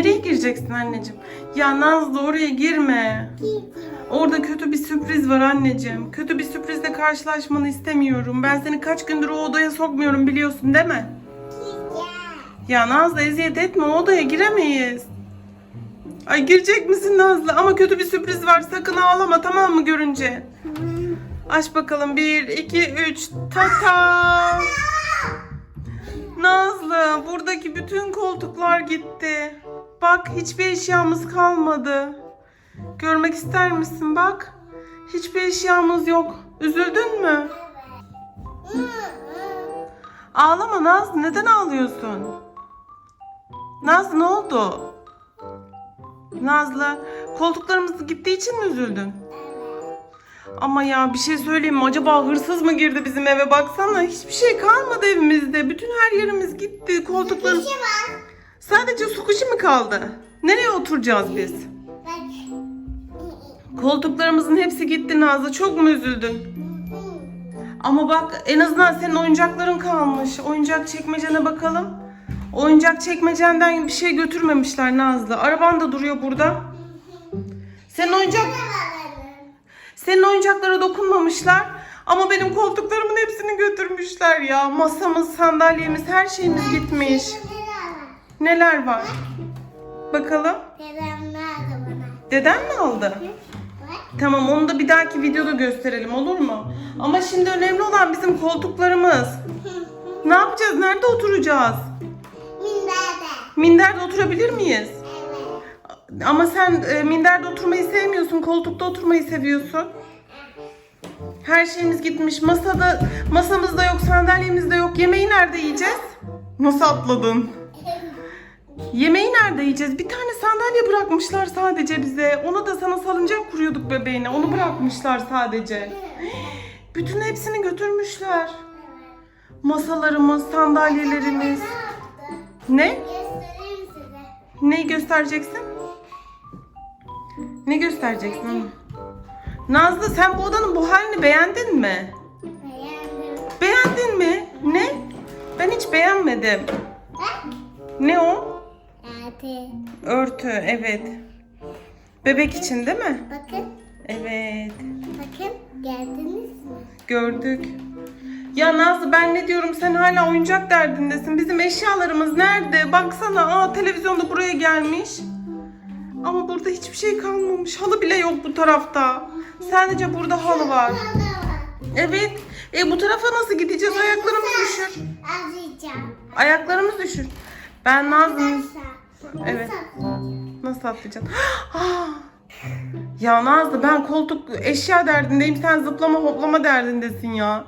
Nereye gireceksin anneciğim? Ya Nazlı oraya girme. Orada kötü bir sürpriz var anneciğim. Kötü bir sürprizle karşılaşmanı istemiyorum. Ben seni kaç gündür o odaya sokmuyorum biliyorsun değil mi? Ya Nazlı eziyet etme o odaya giremeyiz. Ay girecek misin Nazlı? Ama kötü bir sürpriz var. Sakın ağlama tamam mı görünce? Aç bakalım. Bir, iki, üç. Tata. Nazlı buradaki bütün koltuklar gitti. Bak hiçbir eşyamız kalmadı. Görmek ister misin bak? Hiçbir eşyamız yok. Üzüldün mü? Ağlama Nazlı. Neden ağlıyorsun? Nazlı ne oldu? Nazlı koltuklarımız gittiği için mi üzüldün? Ama ya bir şey söyleyeyim mi? Acaba hırsız mı girdi bizim eve? Baksana hiçbir şey kalmadı evimizde. Bütün her yerimiz gitti. Koltuklarımız... Sadece su kuşu mu kaldı? Nereye oturacağız biz? Koltuklarımızın hepsi gitti Nazlı. Çok mu üzüldün? Ama bak en azından senin oyuncakların kalmış. Oyuncak çekmecene bakalım. Oyuncak çekmecenden bir şey götürmemişler Nazlı. Araban da duruyor burada. Senin oyuncak senin oyuncaklara dokunmamışlar. Ama benim koltuklarımın hepsini götürmüşler ya. Masamız, sandalyemiz, her şeyimiz gitmiş. Neler var? Bakalım. Dedem nerede bana? Deden mi aldı? Tamam onu da bir dahaki videoda gösterelim olur mu? Ama şimdi önemli olan bizim koltuklarımız. Ne yapacağız? Nerede oturacağız? Minderde. Minderde oturabilir miyiz? Evet. Ama sen e, minderde oturmayı sevmiyorsun, koltukta oturmayı seviyorsun. Her şeyimiz gitmiş. Masada masamızda yok, sandalyemizde yok. Yemeği nerede yiyeceğiz? Nasıl atladın? Yemeği nerede yiyeceğiz? Bir tane sandalye bırakmışlar sadece bize. Onu da sana salıncak kuruyorduk bebeğine. Onu bırakmışlar sadece. Bütün hepsini götürmüşler. Masalarımız, sandalyelerimiz. Ne? Göstereyim size. Neyi göstereceksin? Ne göstereceksin onu? Nazlı sen bu odanın bu halini beğendin mi? Beğendim. Beğendin mi? Ne? Ben hiç beğenmedim. Bak. Ne o? Hadi. Örtü, evet. Bebek için değil mi? Bakın. Evet. Bakın. Geldiniz mi? Gördük. Ya Nazlı ben ne diyorum sen hala oyuncak derdindesin. Bizim eşyalarımız nerede? Baksana aa televizyon da buraya gelmiş. Ama burada hiçbir şey kalmamış. Halı bile yok bu tarafta. Sadece burada halı var. Evet. E bu tarafa nasıl gideceğiz? Ayaklarımız düşür. Ayaklarımız düşür. Ben Nazlı'nın... Evet. Nasıl? Atlayacağım? Ah! ya Nazlı ben koltuk eşya derdindeyim. Sen zıplama hoplama derdindesin ya.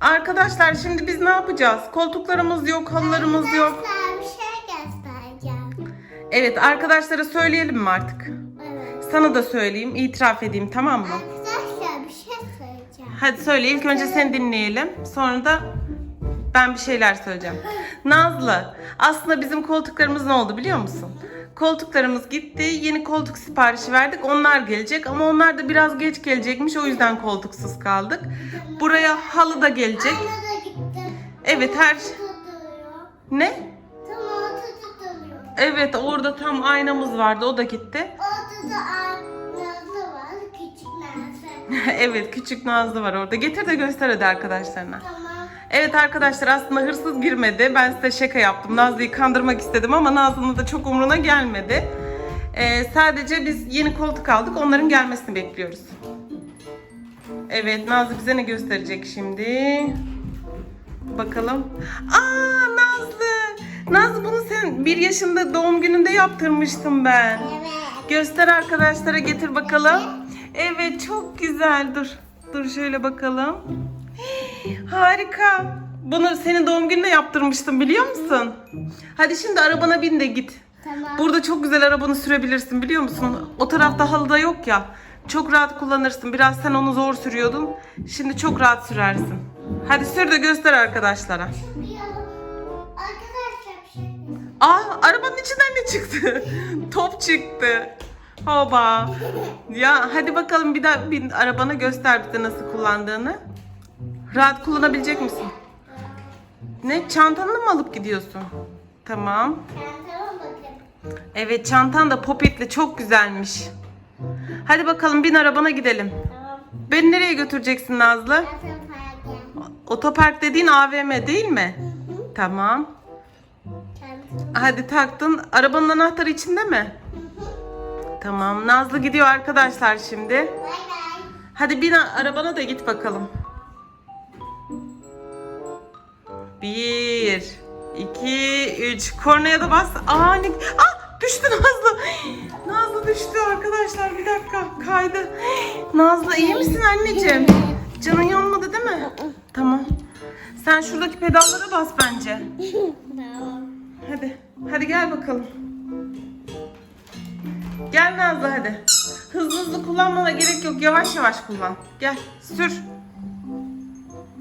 Arkadaşlar şimdi biz ne yapacağız? Koltuklarımız yok, halılarımız yok. Bir şey göstereceğim. Evet arkadaşlara söyleyelim mi artık? Evet. Sana da söyleyeyim, itiraf edeyim tamam mı? Arkadaşlar bir şey söyleyeceğim. Hadi söyle ilk önce seni dinleyelim. Sonra da ben bir şeyler söyleyeceğim. Nazlı aslında bizim koltuklarımız ne oldu biliyor musun? Koltuklarımız gitti. Yeni koltuk siparişi verdik. Onlar gelecek ama onlar da biraz geç gelecekmiş. O yüzden koltuksuz kaldık. Buraya halı da gelecek. Gitti. Evet her Tutuluyor. ne? Tam orta tutuluyor. Evet orada tam aynamız vardı. O da gitti. Ortada aynası var. Küçük nase. evet küçük Nazlı var orada. Getir de göster hadi arkadaşlarına. Tamam. Evet arkadaşlar aslında hırsız girmedi. Ben size şaka yaptım. Nazlı'yı kandırmak istedim ama Nazlı'nın da çok umruna gelmedi. Ee, sadece biz yeni koltuk aldık. Onların gelmesini bekliyoruz. Evet Nazlı bize ne gösterecek şimdi? Bakalım. Aa Nazlı! Nazlı bunu sen bir yaşında doğum gününde yaptırmıştım ben. Evet. Göster arkadaşlara getir bakalım. Evet çok güzel. Dur. Dur şöyle bakalım. Harika. Bunu senin doğum gününe yaptırmıştım biliyor musun? Hadi şimdi arabana bin de git. Tamam. Burada çok güzel arabanı sürebilirsin biliyor musun? O tarafta halı da yok ya. Çok rahat kullanırsın. Biraz sen onu zor sürüyordun. Şimdi çok rahat sürersin. Hadi sür de göster arkadaşlara. Bir. Aa arabanın içinden ne çıktı? Top çıktı. Hoba. Ya hadi bakalım bir daha bir arabana göster bize nasıl kullandığını. Rahat kullanabilecek misin? Ne çantanı mı alıp gidiyorsun? Tamam. Çantama bakın. Evet çantan da popitli çok güzelmiş. Hadi bakalım bin arabana gidelim. Tamam. Beni nereye götüreceksin Nazlı? Otopark dediğin AVM değil mi? Tamam. Hadi taktın. Arabanın anahtarı içinde mi? Tamam. Nazlı gidiyor arkadaşlar şimdi. Bay bay. Hadi bin arabana da git bakalım. Bir, iki, üç. Kornaya da bas. Aa. Ah, düştü Nazlı. Nazlı düştü arkadaşlar. Bir dakika kaydı. Nazlı iyi misin anneciğim? Canın yanmadı değil mi? Tamam. Sen şuradaki pedallara bas bence. Tamam. Hadi. Hadi gel bakalım. Gel Nazlı hadi. Hızlı hızlı kullanmana gerek yok. Yavaş yavaş kullan. Gel sür.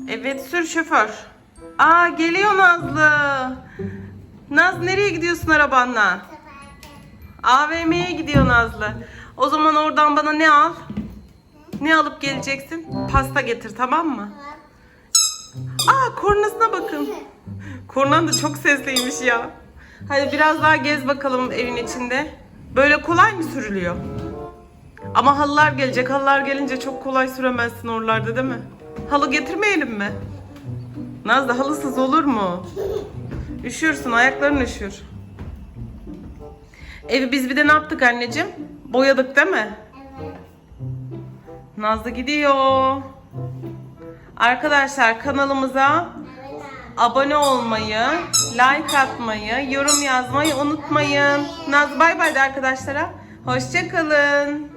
Evet sür şoför. Aa geliyor Nazlı. Naz nereye gidiyorsun arabanla? AVM'ye gidiyor Nazlı. O zaman oradan bana ne al? Ne alıp geleceksin? Pasta getir tamam mı? Aa kornasına bakın. Kornan da çok sesliymiş ya. Hadi biraz daha gez bakalım evin içinde. Böyle kolay mı sürülüyor? Ama halılar gelecek. Halılar gelince çok kolay süremezsin oralarda değil mi? Halı getirmeyelim mi? Nazlı halısız olur mu? Üşürsün, ayakların üşür. Evi biz bir de ne yaptık anneciğim? Boyadık değil mi? Evet. Nazlı gidiyor. Arkadaşlar kanalımıza Evet. abone olmayı, like atmayı, yorum yazmayı unutmayın. Naz bay bay de arkadaşlara. Hoşçakalın.